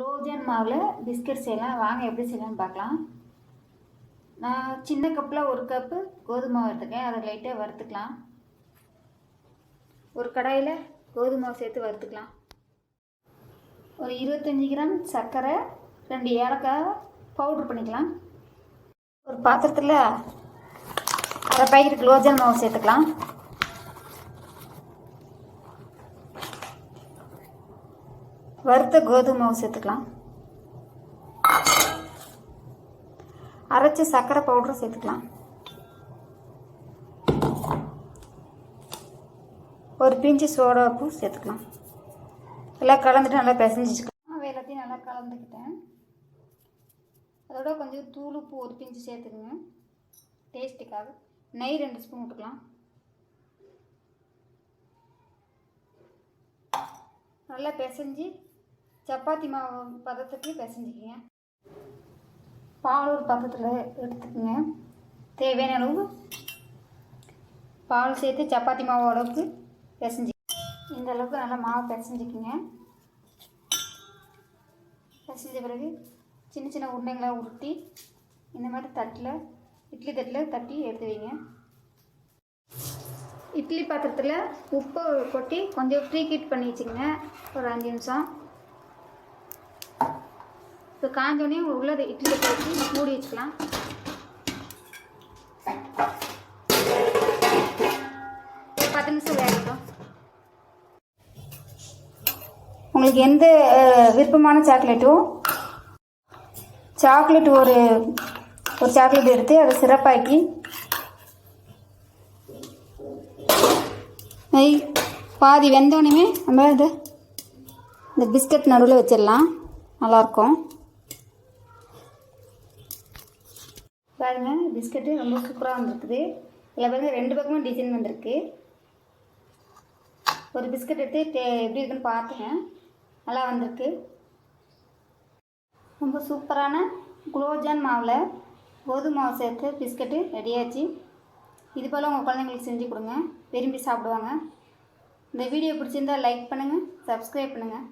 குலோப்ஜாம் மாவில் பிஸ்கட் செய்யலாம். வாங்க எப்படி செய்யலாம்னு பார்க்கலாம். நான் சின்ன கப்பில் ஒரு கப்பு கோதுமை மாவு எடுத்துக்கேன். அதை லைட்டாக வறுத்துக்கலாம். ஒரு கடாயில் கோதுமை மாவு சேர்த்து வறுத்துக்கலாம். ஒரு இருபத்தஞ்சி கிராம் சர்க்கரை ரெண்டு ஏலக்காய் பவுட்ரு பண்ணிக்கலாம். ஒரு பாத்திரத்தில் அரை பாக்கெட் குலோப்ஜாம் மாவு சேர்த்துக்கலாம். வறுத்த கோதுமை மாவு சேர்த்துக்கலாம். அரைச்சி சர்க்கரை பவுடரும் சேர்த்துக்கலாம். ஒரு பிஞ்சு சோடா சேர்த்துக்கலாம். எல்லாம் கலந்துட்டு நல்லா பிசைஞ்சிச்சுக்கலாம் எல்லாத்தையும் நல்லா கலந்துக்கிட்டேன். அதோட கொஞ்சம் தூள் உப்பு ஒரு பிஞ்சு சேர்த்துக்குங்க. டேஸ்ட்டுக்காக நெய் ரெண்டு ஸ்பூன் விட்டுக்கலாம் நல்லா பிசைஞ்சு சப்பாத்தி மாவு பதத்துக்கு பிசைஞ்சிக்கிங்க. பால் ஒரு பக்கத்தில் எடுத்துக்கோங்க. தேவையான அளவு பால் சேர்த்து சப்பாத்தி மாவு அளவுக்கு பிசைஞ்சி இந்த அளவுக்கு நல்லா மாவு பிசைஞ்சிக்கிங்க. பிசைஞ்ச பிறகு சின்ன சின்ன உருண்டைங்களாக உருட்டி இந்த மாதிரி தட்டில் இட்லி தட்டில் தட்டி எடுத்து வைங்க. இட்லி பாத்திரத்தில் உப்பு கொட்டி கொஞ்சம் ப்ரீ ஹீட் பண்ணி வச்சுக்கோங்க ஒரு அஞ்சு நிமிஷம். இப்போ காஞ்சோடனே உள்ள இட்லி போட்டு மூடி வச்சுக்கலாம். பத்து நிமிஷம் வேகட்டும் உங்களுக்கு எந்த விருப்பமான சாக்லேட்டும் சாக்லேட் ஒரு ஒரு சாக்லேட் எடுத்து அதை சிறப்பாக்கி நெய் பாதி வெந்தோடனே நம்ம இது இந்த பிஸ்கட் நடுவில் வச்சிடலாம். நல்லாயிருக்கும். பாருங்கள் பிஸ்கட்டு ரொம்ப சூப்பராக வந்திருக்குது. இதில் பாருங்கள் ரெண்டு பக்கமும் டிசைன் வந்திருக்கு. ஒரு பிஸ்கட் எடுத்து டே எப்படி இருக்குன்னு பார்த்தேன் நல்லா வந்திருக்கு. ரொம்ப சூப்பரான குலோப்ஜான் மாவில் கோதுமை மாவு சேர்த்து பிஸ்கட்டு ரெடியாச்சு இது போல் உங்கள் குழந்தைங்களுக்கு செஞ்சு கொடுங்க. விரும்பி சாப்பிடுவாங்க. இந்த வீடியோ பிடிச்சிருந்தா லைக் பண்ணுங்கள் சப்ஸ்கிரைப் பண்ணுங்கள்